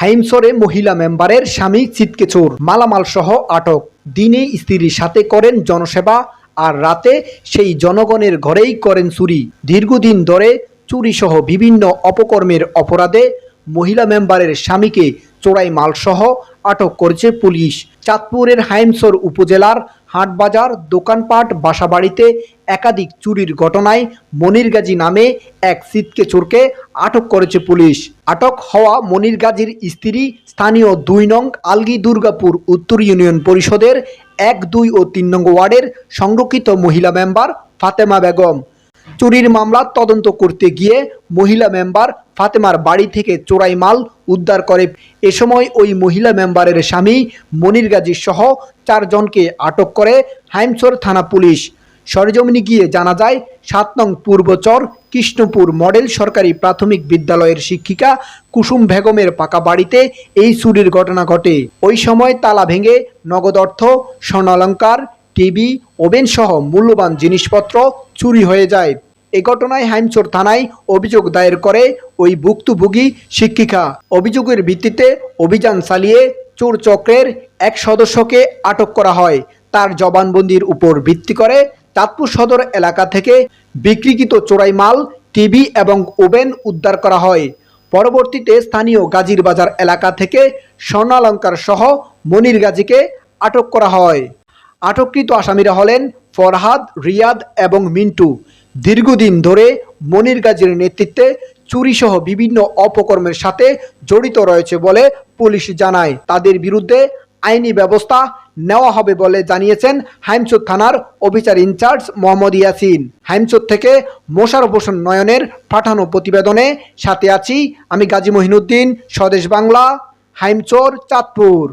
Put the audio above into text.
হাইমসরে মহিলা মেম্বারের স্বামী চিৎকে চোর। মালামাল সহ আটক। দিনে স্ত্রীর সাথে করেন জনসেবা আর রাতে সেই জনগণের ঘরেই করেন চুরি। দীর্ঘদিন ধরে চুরি সহ বিভিন্ন অপকর্মের অপরাধে মহিলা মেম্বারের স্বামীকে চোরাই মালসহ আটক করেছে পুলিশ। চাঁদপুরের হাইমসর উপজেলার হাটবাজার, দোকানপাট, বাসাবাড়িতে একাধিক চুরির ঘটনায় মনির গাজী নামে এক শীতকে চোরকে আটক করেছে পুলিশ। আটক হওয়া মনির গাজীর স্ত্রী স্থানীয় দুই নং আলগি দুর্গাপুর উত্তর ইউনিয়ন পরিষদের এক, দুই ও তিন নং ওয়ার্ডের সংরক্ষিত মহিলা মেম্বার ফাতেমা বেগম। চুরির মামলা তদন্ত করতে গিয়ে মহিলা মেম্বার ফাতেমার বাড়ি থেকে চোরাই মাল উদ্ধার করে। এ সময় ওই মহিলা মেম্বারের স্বামী মনির গাজী সহ চারজনকে আটক করে হাইমচর থানা পুলিশ। সরেজমিনে গিয়ে জানা যায়, সাত নং পূর্বচর কৃষ্ণপুর মডেল সরকারি প্রাথমিক বিদ্যালয়ের শিক্ষিকা কুসুম বেগমের পাকা বাড়িতে এই চুরির ঘটনা ঘটে। ওই সময় তালা ভেঙে নগদ অর্থ, স্বর্ণালঙ্কার, টিভি ওভেন সহ মূল্যবান জিনিসপত্র চুরি হয়ে যায়। এ ঘটনায় হাইমচর থানায় অভিযোগ দায়ের করে ওই ভুক্তভোগী শিক্ষিকা। অভিযোগের ভিত্তিতে অভিযান চালিয়ে চোর চক্রের এক সদস্যকে আটক করা হয়। তার জবানবন্দির উপর ভিত্তি করে চাঁদপুর সদর এলাকা থেকে বিক্রিকৃত চোরাই মাল, টিভি এবং ওভেন উদ্ধার করা হয়। পরবর্তীতে স্থানীয় গাজীর বাজার এলাকা থেকে স্বর্ণালঙ্কার সহ মনির গাজীকে আটক করা হয়। আটককৃত আসামিরা হলেন ফরহাদ, রিয়াদ এবং মিন্টু। দীর্ঘদিন ধরে মনির গাজীর নেতৃত্বে চুরিসহ বিভিন্ন অপকর্মের সাথে জড়িত রয়েছে বলে পুলিশ জানায়। তাদের বিরুদ্ধে আইনি ব্যবস্থা নেওয়া হবে বলে জানিয়েছেন হাইমচোদ থানার officer in charge Mohammad Yasin. হাইমচোদ থেকে মোশারফ হোসেন নয়নের পাঠানো প্রতিবেদনে সাথে আছি আমি গাজী মহিনুদ্দিন, স্বদেশ বাংলা, হাইমচোর, চাঁদপুর।